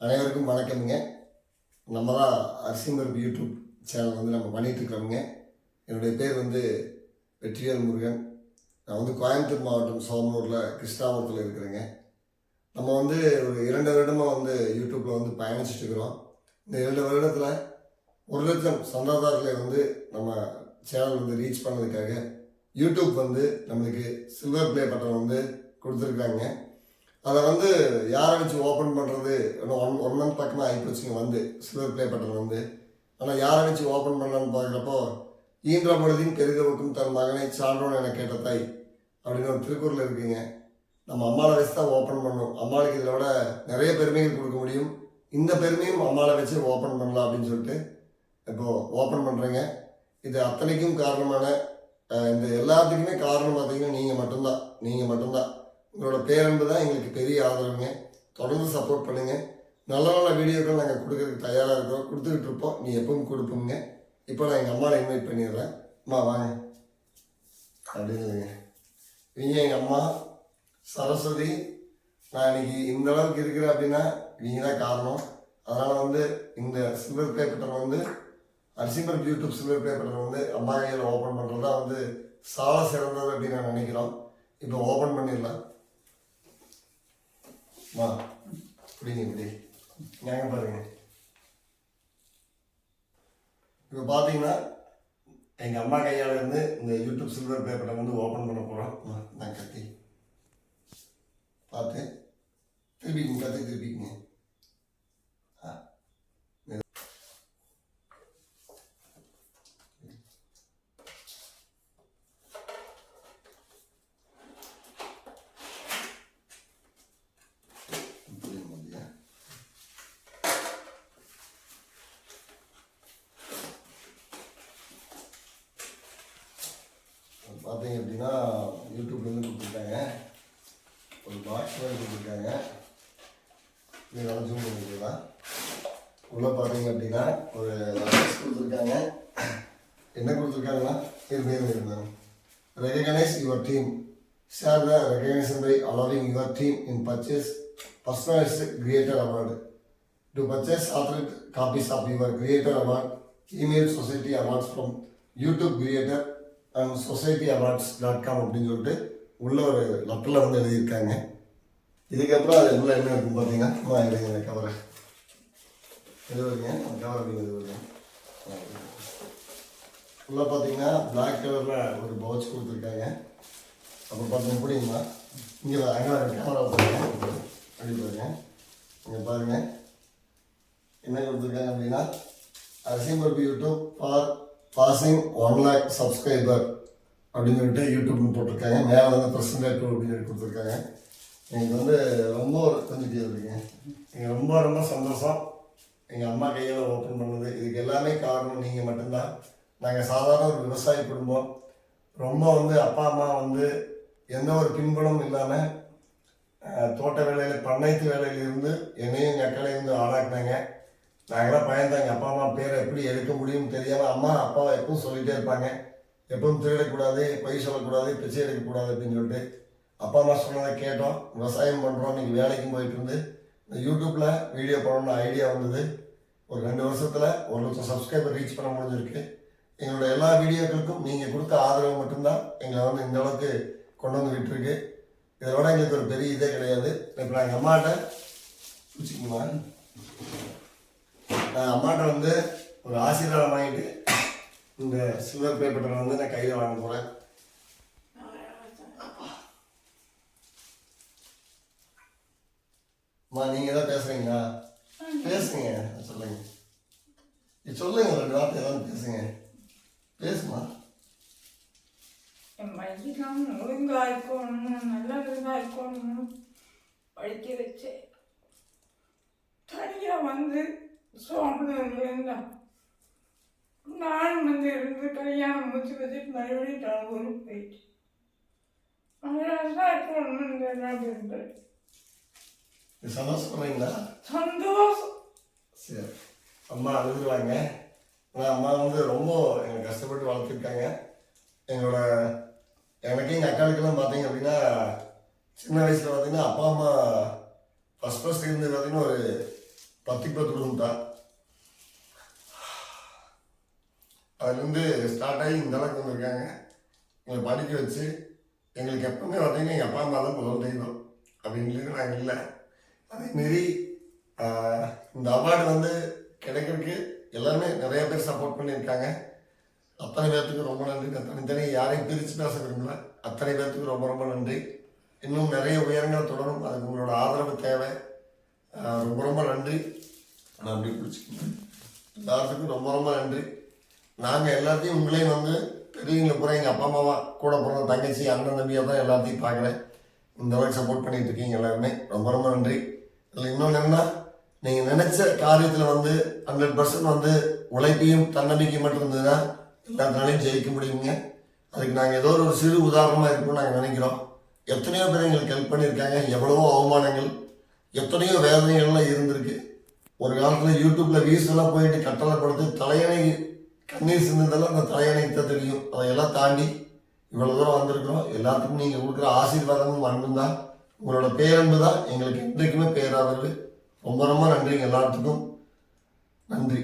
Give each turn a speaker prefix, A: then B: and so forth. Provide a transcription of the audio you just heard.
A: அனைவருக்கும் வணக்கமுங்க. நம்ம தான் அரிசிம்பருப்பு யூடியூப் சேனல் வந்து நம்ம பண்ணிட்டு என்னுடைய பேர் வந்து வெற்றிவேல் முருகன். நான் வந்து கோயம்புத்தூர் மாவட்டம் சோமனூரில் கிருஷ்ணாபுரத்தில் இருக்கிறேங்க. நம்ம வந்து ஒரு இரண்டு வருடமாக வந்து யூடியூப்பில் வந்து பயணிச்சுட்டு இருக்கிறோம் இந்த இரண்டு வருடத்தில் ஒரு லட்சம் சந்தாதாரர்களை வந்து நம்ம சேனல் வந்து ரீச் பண்ணதுக்காக யூடியூப் வந்து நம்மளுக்கு சில்வர் ப்ளே பட்டன் வந்து கொடுத்துருக்காங்க. அதை வந்து யாரை வச்சு ஓப்பன் பண்ணுறது இன்னும் ஒன் ஒன் மந்த் பக்கமாக ஆகிப்போச்சுங்க வந்து. சில்வர் ப்ளே பட்டன் வந்து. ஆனால் யாரை வச்சு ஓப்பன் பண்ணலான்னு பார்க்குறப்போ ஈன்ற பொழுதின் பெரிதவுக்கும் தன் மகனை சான்றோன் என கேட்ட தாய் அப்படின்னு ஒரு திருக்குறள் இருக்குங்க. நம்ம அம்மாவை வச்சு தான் ஓப்பன் பண்ணணும். அம்மாளுக்கு இதில் விட நிறைய பெருமைகள் கொடுக்க முடியும். இந்த பெருமையும் அம்மாவை வச்சு ஓப்பன் பண்ணலாம் அப்படின்னு சொல்லிட்டு இப்போது ஓப்பன் பண்ணுறேங்க இது அத்தனைக்கும் காரணமான இந்த எல்லாத்துக்குமே காரணம் பார்த்தீங்கன்னா நீங்கள் மட்டும்தான். நீங்கள் மட்டும்தான். உங்களோட பேரன்பு தான் எங்களுக்கு பெரிய ஆதரவுங்க. தொடர்ந்து சப்போர்ட் பண்ணுங்கள் நல்ல நல்ல வீடியோக்கள் நாங்கள் கொடுக்கறதுக்கு தயாராக இருக்கிறோம். கொடுத்துக்கிட்டு இருப்போம். நீ எப்பவும் கொடுப்போங்க இப்போ நான் எங்கள் அம்மாவை இன்வைட் பண்ணிடுறேன். அம்மா வாங்க. அப்படின்னு இவங்க எங்கள் அம்மா சரஸ்வதி நான் இன்னைக்கு இந்த அளவுக்கு இருக்கிறேன் அப்படின்னா இவங்க தான் காரணம். அதனால் வந்து இந்த சில்வர் பேப்பர் வந்து அரிசிமர் யூடியூப் சில்வர் பேப்பர் வந்து அம்மா கையில் ஓப்பன் பண்ணுறது தான் வந்து சால சிறந்தது அப்படின்னு நான் நினைக்கிறோம். இப்போ ஓப்பன் பண்ணிடலாம். மா இப்படிங்க இப்படி ஏங்க பாருங்க இப்போ பார்த்தீங்கன்னா எங்கள் அம்மா கையால் இருந்து இந்த யூடியூப் சில்வர் பேப்பரை வந்து ஓப்பன் பண்ண போகிறோம் நான் கத்தி பார்த்து திருப்பிக்கங்க கத்தி திருப்பிக்கிங்க பார்த்தீங்க அப்படின்னா யூடியூப்லேருந்து கொடுத்துருக்காங்க. ஒரு பாக்ஸ் மாதிரி கொடுத்துருக்காங்க. இது நல்லா ஜூம் பண்ணிக்கலாம் உள்ளே பார்த்தீங்க அப்படின்னா ஒரு லெட்டர்ஸ் கொடுத்துருக்காங்க. என்ன கொடுத்துருக்காங்கன்னா இது பேர் இருந்தாங்க recognise your team share the recognition by allowing your team in purchase personalised creator award to purchase authorised copies of your creator award email society awards from YouTube creator society awards dot com அப்படின்னு சொல்லிட்டு உள்ள ஒரு லெட்டரில் வந்து எழுதியிருக்காங்க. இதுக்கப்புறம் அது உள்ள என்ன இருக்கும் பார்த்தீங்கன்னா அம்மா எழுதுங்க கவரை எழுதுங்க கவர் அப்படிங்க எழுதுங்க உள்ள பார்த்தீங்கன்னா பிளாக் கலரில் ஒரு பவுச் கொடுத்துருக்காங்க. அப்புறம் பார்த்தீங்க புரியுங்களா இங்கே அங்கே கேமரா பாருங்க. அப்படி பாருங்க. இங்கே பாருங்க. என்ன கொடுத்துருக்காங்க அப்படின்னா அரிசிம்பருப்பு YouTube for passing one lakh subscriber அப்படின்னு சொல்லிட்டு யூடியூப்னு போட்டிருக்காங்க. மேலே வந்து ப்ரெசன்டேட் அப்படின்னு சொல்லி கொடுத்துருக்காங்க. எங்களுக்கு வந்து ரொம்ப ஒரு கொஞ்சம் கேள்விங்க எங்கள் ரொம்ப ரொம்ப சந்தோஷம். எங்கள் அம்மா கையில் ஓப்பன் பண்ணது. இதுக்கு எல்லாமே காரணம் நீங்கள் மட்டும்தான். நாங்கள் சாதாரண ஒரு விவசாய குடும்பம். ரொம்ப வந்து அப்பா அம்மா வந்து எந்த ஒரு பின்புலமும் இல்லாமல் தோட்ட வேலையில் பண்ணைத்து வேலையிலிருந்து என்னையும் எங்கள் அக்களையும் இருந்து ஆளாக்குனாங்க. நாங்களாம் பயந்தாங்க அப்பா அம்மா பேரை எப்படி எடுக்க முடியும் அம்மா அப்பா எப்பவும் சொல்லிகிட்டே இருப்பாங்க. எப்பவும் திருடக்கூடாது பொய் சொல்லக்கூடாது பிச்சை எடுக்கக்கூடாது அப்படின்னு சொல்லிட்டு அப்பா அம்மா சொன்னதை கேட்டோம். விவசாயம் பண்ணுறோம் இன்னைக்கு வேலைக்கும் போயிட்டு இருந்து இந்த யூடியூப்பில் வீடியோ பண்ணணும்னு ஐடியா வந்தது. ஒரு ரெண்டு வருஷத்தில் ஒரு லட்சம் சப்ஸ்கிரைபர் ரீச் பண்ண முடிஞ்சிருக்கு. எங்களோட எல்லா வீடியோக்களுக்கும் நீங்கள் கொடுத்த ஆதரவு மட்டும்தான் எங்களை வந்து இந்த அளவுக்கு கொண்டு வந்து விட்டுருக்கு. இதோட எங்களுக்கு ஒரு பெரிய இதே கிடையாது. இப்போ நான் எங்கள் அம்மாட்ட பிடிச்சிக்குமா நான் அம்மாட்ட வந்து ஒரு ஆசீர்வாதம் வாங்கிட்டு இந்த சில்வர் பேப்பரை வந்து நான் கையில் வாங்க போகிறேன் அம்மா நீங்கள் தான் பேசுகிறீங்களா பேசுங்க சொல்லுங்க. நீ சொல்லுங்க ரெண்டு வார்த்தை ஏதாவது பேசுங்க. பேசுமா
B: என் பையன் ஒழுங்காய்க்கணும் இருக்கணும்னு படிக்க வச்சு தனியாக வந்து சோம்பு இருந்தான் நான் வந்து இருந்து கல்யாணம் முடிச்சு வச்சுட்டு மறுபடியும் நான் ஊருக்கு போயிட்டு அழகாக இருக்கணும்னு இருந்தது.
A: நீ சந்தோஷப்படுறீங்களா
B: சந்தோஷம்.
A: சரி. அம்மா அழுதுருவாங்க ஆனால் அம்மா வந்து ரொம்ப என்னை கஷ்டப்பட்டு வளர்த்துருக்காங்க. எங்களோட எனக்கு எங்கள் அக்காளுக்கெல்லாம் பார்த்தீங்க அப்படின்னா சின்ன வயசில் பார்த்தீங்கன்னா அப்பா அம்மா ஃபஸ்ட் ஃபஸ்ட் இருந்தது பார்த்தீங்கன்னா ஒரு பத்துக்கு பத்து குடும்பம் தான். அதுலேருந்து ஸ்டார்ட் ஆகி இந்த அளவுக்கு வந்திருக்காங்க. எங்களை படிக்க வச்சு எங்களுக்கு எப்பவுமே பார்த்தீங்கன்னா எங்கள் அப்பா அம்மா தான் முதல் தெய்வம். அப்படின்றது நாங்கள் இல்லை. அதேமாரி இந்த அவார்டு வந்து கிடைக்கிறதுக்கு எல்லாருமே நிறைய பேர் சப்போர்ட் பண்ணியிருக்காங்க. அத்தனை பேர்த்துக்கு ரொம்ப நன்றி. நான் தனித்தனி யாரையும் பிரித்து பேச விரும்பல. அத்தனை பேர்த்துக்கு ரொம்ப ரொம்ப நன்றி. இன்னும் நிறைய உயரங்கள் தொடரும். அதுக்கு உங்களோட ஆதரவு தேவை. ரொம்ப ரொம்ப நன்றி. நான் அப்படி பிடிச்சிக்கிறேன் எல்லாத்துக்கும் ரொம்ப ரொம்ப நன்றி. நாங்கள் எல்லாத்தையும் உங்களையும் வந்து பெரியவங்களை பூரா எங்கள் அப்பா அம்மாவா கூட பிறந்த தங்கச்சி அண்ணன் தம்பியாக தான் எல்லாத்தையும் பார்க்குறேன். இந்த அளவுக்கு சப்போர்ட் பண்ணிகிட்டு இருக்கீங்க எல்லாருமே. ரொம்ப ரொம்ப நன்றி. இதில் இன்னொன்று என்னென்னா நீங்கள் நினச்ச காரியத்தில் வந்து ஹண்ட்ரட் பர்சன்ட் வந்து உழைப்பையும் தன்னம்பிக்கையும் மட்டும் இருந்ததுன்னா எல்லாத்தினாலையும் ஜெயிக்க முடியுங்க. அதுக்கு நாங்கள் ஏதோ ஒரு சிறு உதாரணமாக இருக்கும்னு நாங்கள் நினைக்கிறோம். எத்தனையோ பேர் எங்களுக்கு ஹெல்ப் பண்ணியிருக்காங்க. எவ்வளவோ அவமானங்கள் எத்தனையோ வேதனைகள்லாம் இருந்திருக்கு. ஒரு காலத்தில் யூடியூப்பில் வியூஸ் எல்லாம் போயிட்டு கட்டளை படுத்து தலையணை கண்ணீர் சிந்ததெல்லாம் அந்த தலையணைக்கு தான் தெரியும். அதையெல்லாம் தாண்டி இவ்வளோ தூரம் வந்திருக்கிறோம். எல்லாத்துக்கும் நீங்கள் கொடுக்குற ஆசீர்வாதமும் அன்பும் தான். உங்களோட பேரன்பு தான். எங்களுக்கு என்றைக்குமே பேராதது ரொம்ப ரொம்ப நன்றிங்க எல்லாத்துக்கும். நன்றி.